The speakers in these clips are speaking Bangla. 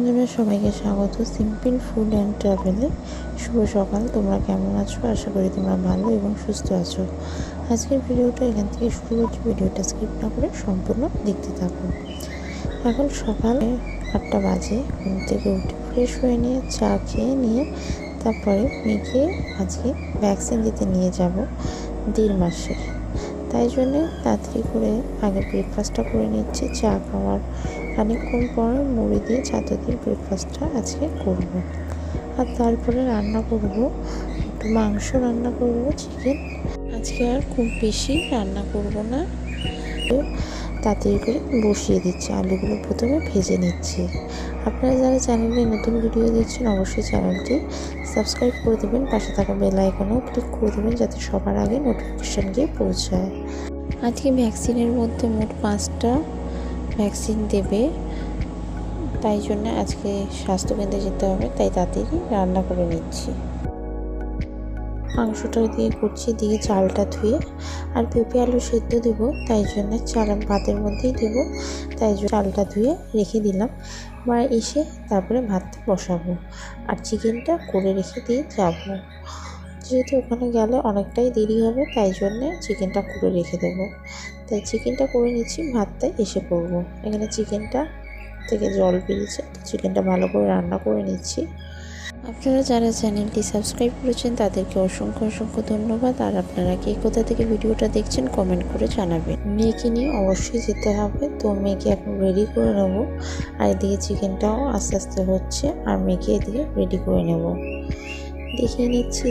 বন্ধুরা সবাইকে স্বাগত। সিম্পল ফুড অ্যান্ড ট্রাভেলে শুভ সকাল। তোমরা কেমন আছো? আশা করি তোমরা ভালো এবং সুস্থ আছো। আজকের ভিডিওটা এখান থেকে শুরু করছি। ভিডিওটা স্কিপ না করে সম্পূর্ণ দেখতে থাকো। এখন সকালে আটটা বাজে। ঘুম থেকে উঠে ফ্রেশ হয়ে নিয়ে চা খেয়ে নিয়ে তারপরে মেয়েকে আজকে ভ্যাকসিন দিতে নিয়ে যাব দেড় মাসের। তাই জন্যে তাড়াতাড়ি করে আগে ব্রেকফাস্টটা করে নিচ্ছি, চা খাওয়ার খানিকক্ষণ পর মুড়ি দিয়ে দিয়ে ব্রেকফাস্টটা আজকে করব। আর তারপরে রান্না করব, একটু মাংস রান্না করব চিকেন আজকে আর খুব বেশি রান্না করব না। তাড়াতাড়ি করে বসিয়ে দিচ্ছি, আলুগুলো প্রথমে ভেজে নিচ্ছি। আপনারা যারা চ্যানেলে নতুন ভিডিও দেখছেন, অবশ্যই চ্যানেলটি সাবস্ক্রাইব করে দেবেন, পাশে থাকা বেল আইকনেও ক্লিক করে দেবেন, যাতে সবার আগে নোটিফিকেশান গিয়ে পৌঁছায়। আজকে ভ্যাকসিনের মধ্যে মোট পাঁচটা ভ্যাকসিন দেবে। তাই জন্য আজকে স্বাস্থ্যকেন্দ্রে যেতে হবে, তাই তাড়াতাড়ি রান্না করে নিচ্ছি। মাংসটা দিয়ে করছি, দিয়ে চালটা ধুয়ে। আর পেঁপে আলু সেদ্ধ দেবো, তাই জন্য চাল ভাতের মধ্যেই দেবো। তাই জন্য চালটা ধুয়ে রেখে দিলাম। বা এসে তারপরে ভাতটা বসাবো। আর চিকেনটা করে রেখে দিয়ে যাব। যেহেতু ওখানে গেলে অনেকটাই দেরি হবে, তাই জন্যে চিকেনটা করে রেখে দেবো। তাই চিকেনটা করে নিচ্ছি, ভাতটা এসে করব এখানে চিকেনটা থেকে জল বেরিয়েছে, তো চিকেনটা ভালো করে রান্না করে নিচ্ছি। আপনারা যারা চ্যানেলটি সাবস্ক্রাইব করেছেন, তাদেরকে অসংখ্য অসংখ্য ধন্যবাদ। আর আপনারা কে কোথা থেকে ভিডিওটা দেখছেন, কমেন্ট করে জানাবেন। মেয়েকে নিয়ে অবশ্যই যেতে হবে, তো মেয়েকে এখন রেডি করে নেব। আর এদিকে চিকেনটাও আস্তে আস্তে হচ্ছে, আর মেয়েকে এদিকে রেডি করে নেব। দেখিয়ে নিচ্ছি।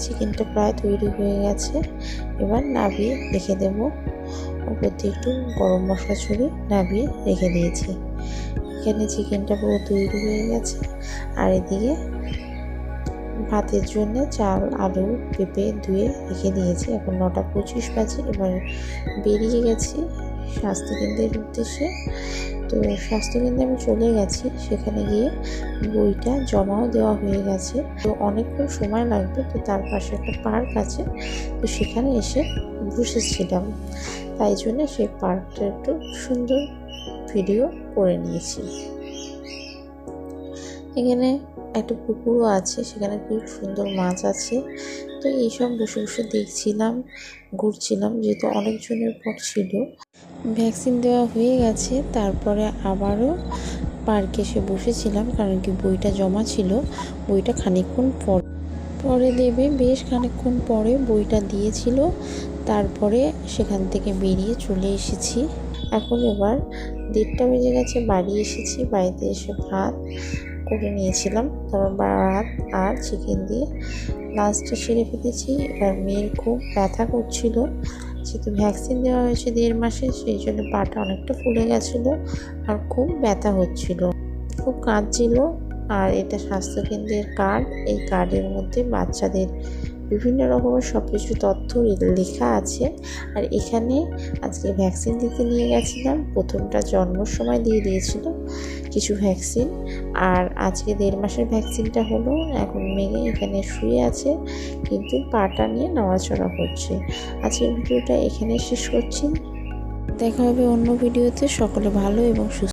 চিকেনটা প্রায় তৈরি হয়ে গেছে। এবার নাবিয়ে রেখে দেব। উপর দিয়ে একটু গরম মশলা ছড়িয়ে নাবিয়ে রেখে দিয়েছি। এখানে চিকেনটা পুরো তৈরি হয়ে গেছে। আর এদিকে ভাতের জন্য চাল, আলু, পেঁপে ধুয়ে রেখে দিয়েছি। এখন নটা পঁচিশ বাজে, এবার বেরিয়ে গেছি স্বাস্থ্যকেন্দ্রের উদ্দেশ্যে। তো স্বাস্থ্যকেন্দ্রে আমি চলে গেছি। সেখানে গিয়ে বইটা জমাও দেওয়া হয়ে গেছে। তো অনেকক্ষণ সময় লাগবে, তো তার পাশে একটা পার্ক আছে। তো সেখানে এসে বসেছিলাম। তাই জন্য সেই পার্কটা একটু সুন্দর ভিডিও করে নিয়েছি। এখানে একটা পুকুরও আছে, সেখানে খুব সুন্দর মাছ আছে। তো এইসব বসে বসে দেখছিলাম, ঘুরছিলাম, যেহেতু অনেকজনের পর ছিল। ভ্যাকসিন দেওয়া হয়ে গেছে, তারপরে আবারও পার্কে এসে বসেছিলাম, কারণ কি বইটা জমা ছিল, বইটা খানিকক্ষণ পর, পরে দেবে, বেশ খানিকক্ষণ পরে বইটা দিয়েছিল, তারপরে সেখান থেকে বেরিয়ে চলে এসেছি। এখন এবার দেড়টা বেজে গেছে, বাড়ি এসেছি, বাড়িতে এসে ভাত করে নিয়েছিলাম, তারপর ভাত আর চিকেন দিয়ে লাস্টে সেরে ফেলেছি, এবার মেয়ের খুব ব্যথা করছিল যেহেতু ভ্যাকসিন দেওয়া হয়েছে দেড় মাসে, সেই জন্য পাটা অনেকটা ফুলে গেছিল আর খুব ব্যথা হচ্ছিল। খুব কাঁদছিল আর এটা স্বাস্থ্যকেন্দ্রের কার্ড এই কার্ডের মধ্যে বাচ্চাদের বিভিন্ন রকমের সব কিছু তথ্য লেখা আছে। আর এখানে আজকে ভ্যাকসিন দিতে নিয়ে গেছিলাম, প্রথমটা জন্মর সময় দিয়ে দিয়েছিল কিছু ভ্যাকসিন আর আজকে দেড় মাসের ভ্যাকসিনটা হলো, এখন মেয়ে এখানে শুয়ে আছে, কিন্তু পাটা নিয়ে নড়াচড়া করছে। আজকের ভিডিওটা এখানে শেষ করছি। দেখা হবে অন্য ভিডিওতে। সকলে ভালো এবং সুস্থ